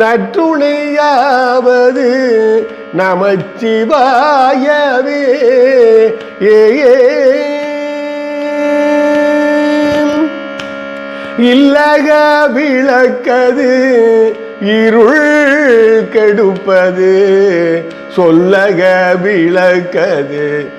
நற்றுணையாவது நமச்சிவாயவே. ஏ. இல்லக விளக்கது இருள் கெடுப்பது. சொல்லக விளக்கது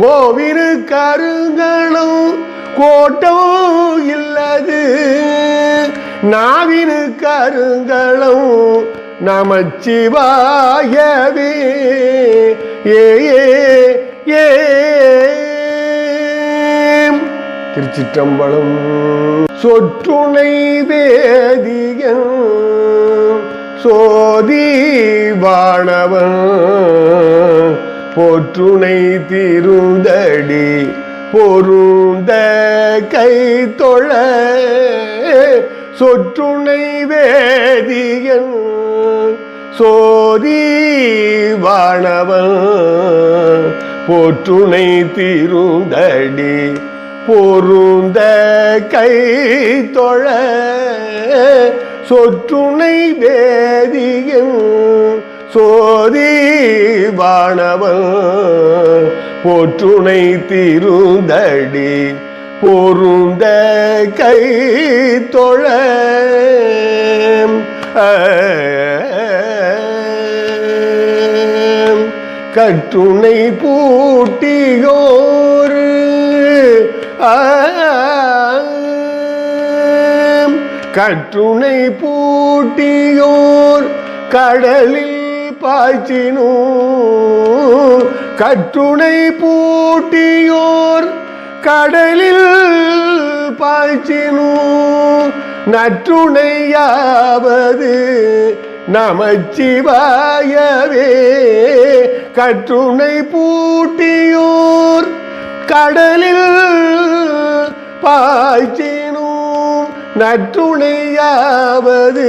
கோவிரு கருங்களும் கோட்டோ இல்லது. நாவினு கருங்களும் நமச்சிவாயவே. ஏ ஏ திருச்சிற்றம்பலம் சொற்றுணை வேதியன் சோதி வாணவன் போற்றுணை திருந்தடி பொருந்த கை தொழ சொற்றுணை வேதியன் சோதி வாணவன் போற்றுணை திருந்தடி பொருந்த கை தொழ சொற்றுணை வேதியன் சோதி வாணவன் போற்றுணை திருந்தடி பொருந்த கை தொழ கற்றுணை பூட்டியோரு ஆம். பூட்டியோர் கடலில் பாய்ச்சினோ கட்டுணை பூட்டியோர் கடலில் பாய்ச்சினோ நற்றுணையாவது நமச்சிவாயவே. கற்றுணை பூட்டியோர் கடலில் பாய்ச்சினும். நற்றுணையாவது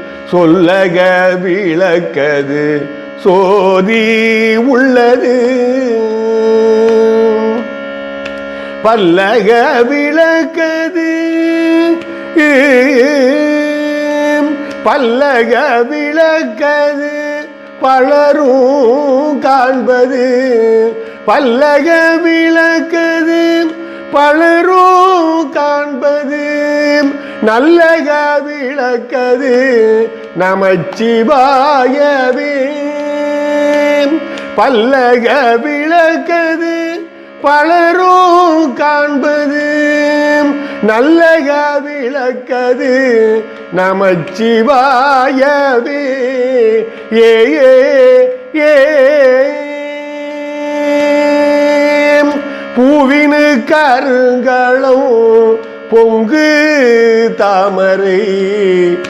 சொல்லக விளக்கது சோதி உள்ளது. பல்லக விளக்கது பல்லக விளக்கது பலரும் காண்பது. பல்லக விளக்கது பலரும் காண்பது. நல்லக விளக்கது நமச்சிவாயவே பல்லக விளக்கது பலரும் காண்பது. நல்லக விளக்கது நமச்சிவாயவே. ஏ ஏ. பூவினு கருங்களும் பொங்கு தாமரை.